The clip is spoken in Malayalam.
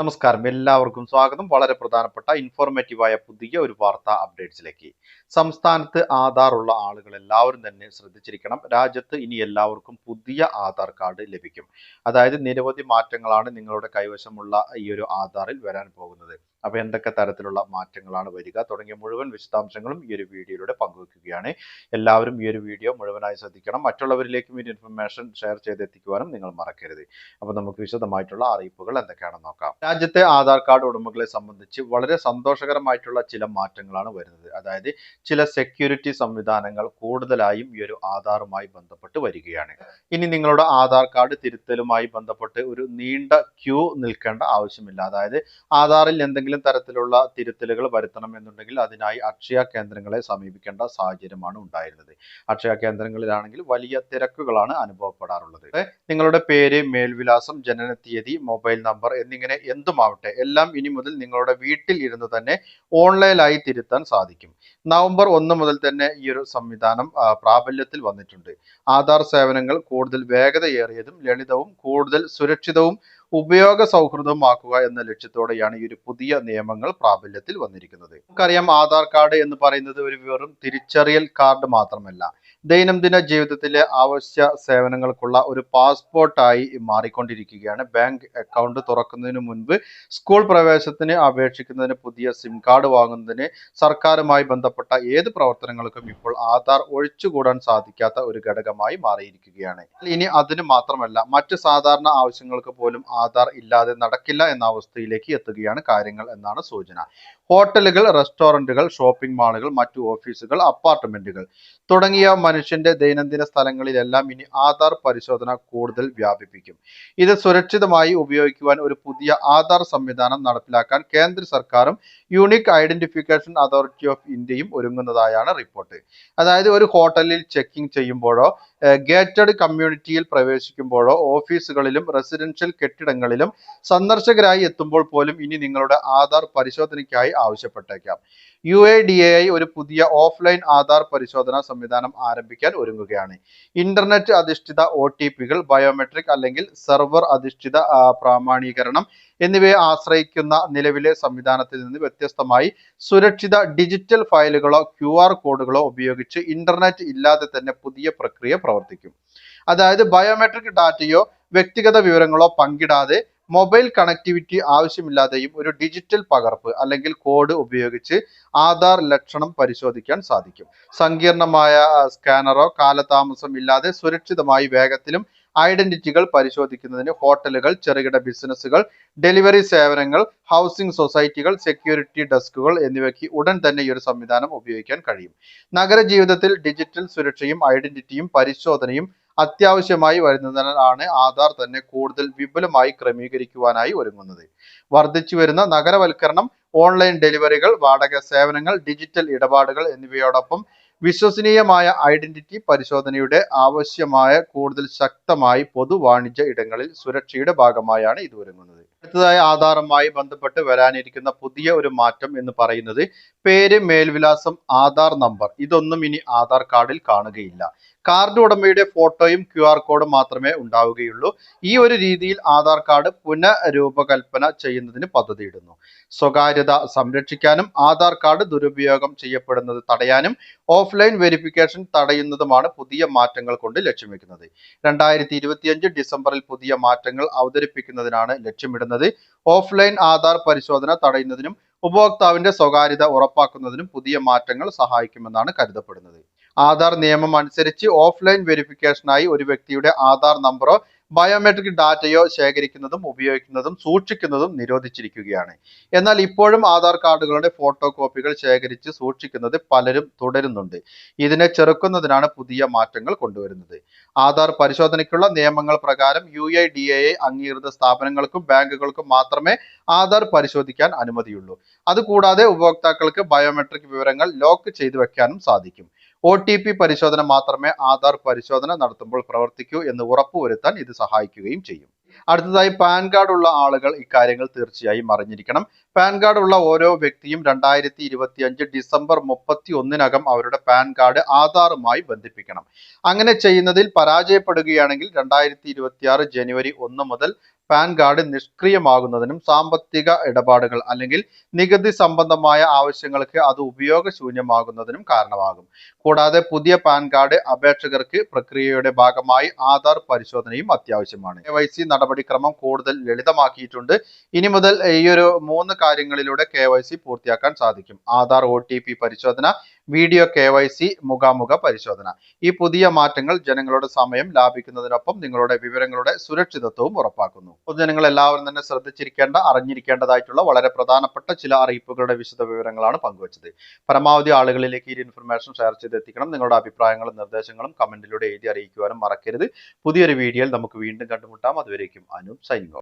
നമസ്കാരം. എല്ലാവർക്കും സ്വാഗതം. വളരെ പ്രധാനപ്പെട്ട ഇൻഫോർമേറ്റീവായ പുതിയ ഒരു വാർത്താ അപ്ഡേറ്റ്സിലേക്ക് സംസ്ഥാനത്ത് ആധാർ ഉള്ള ആളുകൾ എല്ലാവരും തന്നെ ശ്രദ്ധിച്ചിരിക്കണം. രാജ്യത്ത് ഇനി എല്ലാവർക്കും പുതിയ ആധാർ കാർഡ് ലഭിക്കും. അതായത് നിരവധി മാറ്റങ്ങളാണ് നിങ്ങളുടെ കൈവശമുള്ള ഈ ഒരു ആധാറിൽ വരാൻ പോകുന്നത്. അപ്പൊ എന്തൊക്കെ തരത്തിലുള്ള മാറ്റങ്ങളാണ് വരിക തുടങ്ങിയ മുഴുവൻ വിശദാംശങ്ങളും ഈ ഒരു വീഡിയോയിലൂടെ പങ്കുവെക്കുകയാണ്. എല്ലാവരും ഈ ഒരു വീഡിയോ മുഴുവനായി ശ്രദ്ധിക്കണം. മറ്റുള്ളവരിലേക്കും ഈ ഇൻഫർമേഷൻ ഷെയർ ചെയ്തെത്തിക്കുവാനും നിങ്ങൾ മറക്കരുത്. അപ്പൊ നമുക്ക് വിശദമായിട്ടുള്ള അറിയിപ്പുകൾ എന്തൊക്കെയാണെന്ന് നോക്കാം. രാജ്യത്തെ ആധാർ കാർഡ് ഉടമകളെ സംബന്ധിച്ച് വളരെ സന്തോഷകരമായിട്ടുള്ള ചില മാറ്റങ്ങളാണ് വരുന്നത്. അതായത് ചില സെക്യൂരിറ്റി സംവിധാനങ്ങൾ കൂടുതലായും ഈ ഒരു ആധാറുമായി ബന്ധപ്പെട്ട് വരികയാണ്. ഇനി നിങ്ങളുടെ ആധാർ കാർഡ് തിരുത്തലുമായി ബന്ധപ്പെട്ട് ഒരു നീണ്ട ക്യൂ നിൽക്കേണ്ട ആവശ്യമില്ല. അതായത് ആധാറിൽ എന്തെങ്കിലും തരത്തിലുള്ള തിരുത്തലുകൾ വരുത്തണം എന്നുണ്ടെങ്കിൽ അതിനായി അക്ഷയ കേന്ദ്രങ്ങളെ സമീപിക്കേണ്ട സാഹചര്യമാണ് ഉണ്ടായിരുന്നത്. അക്ഷയ കേന്ദ്രങ്ങളിലാണെങ്കിൽ വലിയ തിരക്കുകളാണ് അനുഭവപ്പെടാറുള്ളത്. നിങ്ങളുടെ പേര് മേൽവിലാസം ജനന തീയതി മൊബൈൽ നമ്പർ എന്നിങ്ങനെ എന്തുമാവട്ടെ എല്ലാം ഇനി മുതൽ നിങ്ങളുടെ വീട്ടിൽ ഇരുന്ന് തന്നെ ഓൺലൈനായി തിരുത്താൻ സാധിക്കും. നവംബർ ഒന്ന് മുതൽ തന്നെ ഈ ഒരു സംവിധാനം പ്രാബല്യത്തിൽ വന്നിട്ടുണ്ട്. ആധാർ സേവനങ്ങൾ കൂടുതൽ വേഗതയേറിയതും ലളിതവും കൂടുതൽ സുരക്ഷിതവും ഉപയോഗ സൗഹൃദമാക്കുക എന്ന ലക്ഷ്യത്തോടെയാണ് ഈ ഒരു പുതിയ നിയമങ്ങൾ പ്രാബല്യത്തിൽ വന്നിരിക്കുന്നത്. നമുക്കറിയാം ആധാർ കാർഡ് എന്ന് പറയുന്നത് ഒരു വെറും തിരിച്ചറിയൽ കാർഡ് മാത്രമല്ല. ദൈനംദിന ജീവിതത്തിലെ ആവശ്യ സേവനങ്ങൾക്കുള്ള ഒരു പാസ്പോർട്ടായി മാറിക്കൊണ്ടിരിക്കുകയാണ്. ബാങ്ക് അക്കൗണ്ട് തുറക്കുന്നതിന് മുൻപ് സ്കൂൾ പ്രവേശത്തിന് അപേക്ഷിക്കുന്നതിന് പുതിയ സിം കാർഡ് വാങ്ങുന്നതിന് സർക്കാരുമായി ബന്ധപ്പെട്ട ഏത് പ്രവർത്തനങ്ങൾക്കും ഇപ്പോൾ ആധാർ ഒഴിച്ചുകൂടാൻ സാധിക്കാത്ത ഒരു ഘടകമായി മാറിയിരിക്കുകയാണ്. ഇനി അതിന് മാത്രമല്ല മറ്റ് സാധാരണ ആവശ്യങ്ങൾക്ക് പോലും ആധാർ ഇല്ലാതെ നടക്കില്ല എന്ന അവസ്ഥയിലേക്ക് എത്തുകയാണ് കാര്യങ്ങൾ എന്നാണ് സൂചന. ഹോട്ടലുകൾ റെസ്റ്റോറന്റുകൾ ഷോപ്പിംഗ് മാളുകൾ മറ്റു ഓഫീസുകൾ അപ്പാർട്ട്മെന്റുകൾ തുടങ്ങിയ മനുഷ്യന്റെ ദൈനംദിന സ്ഥലങ്ങളിലെല്ലാം ഇനി ആധാർ പരിശോധന കൂടുതൽ വ്യാപിപ്പിക്കും. ഇത് സുരക്ഷിതമായി ഉപയോഗിക്കുവാൻ ഒരു പുതിയ ആധാർ സംവിധാനം നടപ്പിലാക്കാൻ കേന്ദ്ര സർക്കാരും യൂണിക് ഐഡന്റിഫിക്കേഷൻ അതോറിറ്റി ഓഫ് ഇന്ത്യയും ഒരുങ്ങുന്നതായാണ് റിപ്പോർട്ട്. അതായത് ഒരു ഹോട്ടലിൽ ചെക്കിംഗ് ചെയ്യുമ്പോഴോ ഗേറ്റഡ് കമ്മ്യൂണിറ്റിയിൽ പ്രവേശിക്കുമ്പോഴോ ഓഫീസുകളിലും റെസിഡൻഷ്യൽ കെട്ടിടങ്ങളിലും സന്ദർശകരായി എത്തുമ്പോൾ പോലും ഇനി നിങ്ങളുടെ ആധാർ പരിശോധനയ്ക്കായി ആവശ്യപ്പെട്ടേക്കാം. യു ഒരു പുതിയ ഓഫ്ലൈൻ ആധാർ പരിശോധനാ സംവിധാനം ആരംഭിക്കാൻ ഒരുങ്ങുകയാണ്. ഇന്റർനെറ്റ് അധിഷ്ഠിത ഒ ബയോമെട്രിക് അല്ലെങ്കിൽ സെർവർ അധിഷ്ഠിത പ്രാമാണീകരണം എന്നിവയെ ആശ്രയിക്കുന്ന നിലവിലെ സംവിധാനത്തിൽ നിന്ന് വ്യത്യസ്തമായി സുരക്ഷിത ഡിജിറ്റൽ ഫയലുകളോ ക്യു കോഡുകളോ ഉപയോഗിച്ച് ഇന്റർനെറ്റ് ഇല്ലാതെ തന്നെ പുതിയ പ്രക്രിയ പ്രവർത്തിക്കും. അതായത് ബയോമെട്രിക് ഡാറ്റയോ വ്യക്തിഗത വിവരങ്ങളോ പങ്കിടാതെ മൊബൈൽ കണക്ടിവിറ്റി ആവശ്യമില്ലാതെയും ഒരു ഡിജിറ്റൽ പകർപ്പ് അല്ലെങ്കിൽ കോഡ് ഉപയോഗിച്ച് ആധാർ ലക്ഷണം പരിശോധിക്കാൻ സാധിക്കും. സങ്കീർണമായ സ്കാനറോ കാലതാമസം ഇല്ലാതെ സുരക്ഷിതമായി വേഗത്തിലും ഐഡന്റിറ്റികൾ പരിശോധിക്കുന്നതിന് ഹോട്ടലുകൾ ചെറുകിട ബിസിനസ്സുകൾ ഡെലിവറി സേവനങ്ങൾ ഹൗസിംഗ് സൊസൈറ്റികൾ സെക്യൂരിറ്റി ഡെസ്കുകൾ എന്നിവയ്ക്ക് ഉടൻ തന്നെ ഈ ഒരു സംവിധാനം ഉപയോഗിക്കാൻ കഴിയും. നഗരജീവിതത്തിൽ ഡിജിറ്റൽ സുരക്ഷയും ഐഡന്റിറ്റിയും പരിശോധനയും അത്യാവശ്യമായി വരുന്നതിനാലാണ് ആധാർ തന്നെ കൂടുതൽ വിപുലമായി ക്രമീകരിക്കുവാനായി ഒരുങ്ങുന്നത്. വർദ്ധിച്ചു വരുന്ന നഗരവൽക്കരണം ഓൺലൈൻ ഡെലിവറികൾ വാടക സേവനങ്ങൾ ഡിജിറ്റൽ ഇടപാടുകൾ എന്നിവയോടൊപ്പം വിശ്വസനീയമായ ഐഡന്റിറ്റി പരിശോധനയുടെ ആവശ്യമായ കൂടുതൽ ശക്തമായി പൊതു വാണിജ്യ ഇടങ്ങളിൽ സുരക്ഷയുടെ ഭാഗമായാണ് ഇത് ഒരുങ്ങുന്നത്. അടുത്തതായി ആധാറുമായി ബന്ധപ്പെട്ട് വരാനിരിക്കുന്ന പുതിയ ഒരു മാറ്റം എന്ന് പറയുന്നത് പേര് മേൽവിലാസം ആധാർ നമ്പർ. ഇതൊന്നും ഇനി ആധാർ കാർഡിൽ കാണുകയില്ല. കാർഡ് ഉടമയുടെ ഫോട്ടോയും ക്യു ആർ കോഡും മാത്രമേ ഉണ്ടാവുകയുള്ളൂ. ഈ ഒരു രീതിയിൽ ആധാർ കാർഡ് പുനഃരൂപകൽപ്പന ചെയ്യുന്നതിന് പദ്ധതിയിടുന്നു. സ്വകാര്യത സംരക്ഷിക്കാനും ആധാർ കാർഡ് ദുരുപയോഗം ചെയ്യപ്പെടുന്നത് തടയാനും ഓഫ്ലൈൻ വെരിഫിക്കേഷൻ തടയുന്നതുമാണ് പുതിയ മാറ്റങ്ങൾ കൊണ്ട് ലക്ഷ്യം വെക്കുന്നത് രണ്ടായിരത്തി ഡിസംബറിൽ പുതിയ മാറ്റങ്ങൾ അവതരിപ്പിക്കുന്നതിനാണ് ലക്ഷ്യമിടുന്നത്. ഓഫ്ലൈൻ ആധാർ പരിശോധന തടയുന്നതിനും ഉപഭോക്താവിന്റെ സ്വകാര്യത ഉറപ്പാക്കുന്നതിനും പുതിയ മാറ്റങ്ങൾ സഹായിക്കുമെന്നാണ് കരുതപ്പെടുന്നത്. ആധാർ നിയമം അനുസരിച്ച് ഓഫ്ലൈൻ വെരിഫിക്കേഷനായി ഒരു വ്യക്തിയുടെ ആധാർ നമ്പറോ ബയോമെട്രിക് ഡാറ്റയോ ശേഖരിക്കുന്നതും ഉപയോഗിക്കുന്നതും സൂക്ഷിക്കുന്നതും നിരോധിച്ചിരിക്കുകയാണ്. എന്നാൽ ഇപ്പോഴും ആധാർ കാർഡുകളുടെ ഫോട്ടോ കോപ്പികൾ ശേഖരിച്ച് സൂക്ഷിക്കുന്നത് പലരും തുടരുന്നുണ്ട്. ഇതിനെ ചെറുക്കുന്നതിനാണ് പുതിയ മാറ്റങ്ങൾ കൊണ്ടുവരുന്നത്. ആധാർ പരിശോധനയ്ക്കുള്ള നിയമങ്ങൾ പ്രകാരം യു ഐ ഡി എ അംഗീകൃത സ്ഥാപനങ്ങൾക്കും ബാങ്കുകൾക്കും മാത്രമേ ആധാർ പരിശോധിക്കാൻ അനുമതിയുള്ളൂ. അതുകൂടാതെ ഉപഭോക്താക്കൾക്ക് ബയോമെട്രിക് വിവരങ്ങൾ ലോക്ക് ചെയ്തു വെക്കാനും സാധിക്കും. ഒ ടി പി പരിശോധന മാത്രമേ ആധാർ പരിശോധന നടത്തുമ്പോൾ പ്രവർത്തിക്കൂ എന്ന് ഉറപ്പുവരുത്താൻ ഇത് സഹായിക്കുകയും ചെയ്യും. അടുത്തതായി പാൻ കാർഡ് ഉള്ള ആളുകൾ ഇക്കാര്യങ്ങൾ തീർച്ചയായും അറിഞ്ഞിരിക്കണം. പാൻ കാർഡ് ഉള്ള ഓരോ വ്യക്തിയും രണ്ടായിരത്തി ഇരുപത്തി അഞ്ച് ഡിസംബർ മുപ്പത്തി ഒന്നിനകം അവരുടെ പാൻ കാർഡ് ആധാറുമായി ബന്ധിപ്പിക്കണം. അങ്ങനെ ചെയ്യുന്നതിൽ പരാജയപ്പെടുകയാണെങ്കിൽ രണ്ടായിരത്തി ഇരുപത്തി ആറ് ജനുവരി ഒന്ന് മുതൽ പാൻ കാർഡ് നിഷ്ക്രിയമാകുന്നതിനും സാമ്പത്തിക ഇടപാടുകൾ അല്ലെങ്കിൽ നികുതി സംബന്ധമായ ആവശ്യങ്ങൾക്ക് അത് ഉപയോഗശൂന്യമാകുന്നതിനും കാരണമാകും. കൂടാതെ പുതിയ പാൻ കാർഡ് അപേക്ഷകർക്ക് പ്രക്രിയയുടെ ഭാഗമായി ആധാർ പരിശോധനയും അത്യാവശ്യമാണ്. കെ വൈ സി നടപടിക്രമം കൂടുതൽ ലളിതമാക്കിയിട്ടുണ്ട്. ഇനി മുതൽ ഈ ഒരു മൂന്ന് കാര്യങ്ങളിലൂടെ കെ വൈ സി പൂർത്തിയാക്കാൻ സാധിക്കും. ആധാർ ഒ പരിശോധന വീഡിയോ കെ വൈ സി മുഖാമുഖ പരിശോധന. ഈ പുതിയ മാറ്റങ്ങൾ ജനങ്ങളുടെ സമയം ലാഭിക്കുന്നതിനൊപ്പം നിങ്ങളുടെ വിവരങ്ങളുടെ സുരക്ഷിതത്വവും ഉറപ്പാക്കുന്നു. പൊതുജനങ്ങൾ എല്ലാവരും തന്നെ ശ്രദ്ധിച്ചിരിക്കേണ്ട അറിഞ്ഞിരിക്കേണ്ടതായിട്ടുള്ള വളരെ പ്രധാനപ്പെട്ട ചില അറിയിപ്പുകളുടെ വിശദ വിവരങ്ങളാണ് പങ്കുവച്ചത്. പരമാവധി ആളുകളിലേക്ക് ഈ ഇൻഫർമേഷൻ ഷെയർ ചെയ്തെത്തിക്കണം. നിങ്ങളുടെ അഭിപ്രായങ്ങളും നിർദ്ദേശങ്ങളും കമന്റിലൂടെ എഴുതി അറിയിക്കുവാനും മറക്കരുത്. പുതിയൊരു വീഡിയോയിൽ നമുക്ക് വീണ്ടും കണ്ടുമുട്ടാം. അതുവരേക്കും അനു സൈനിങ്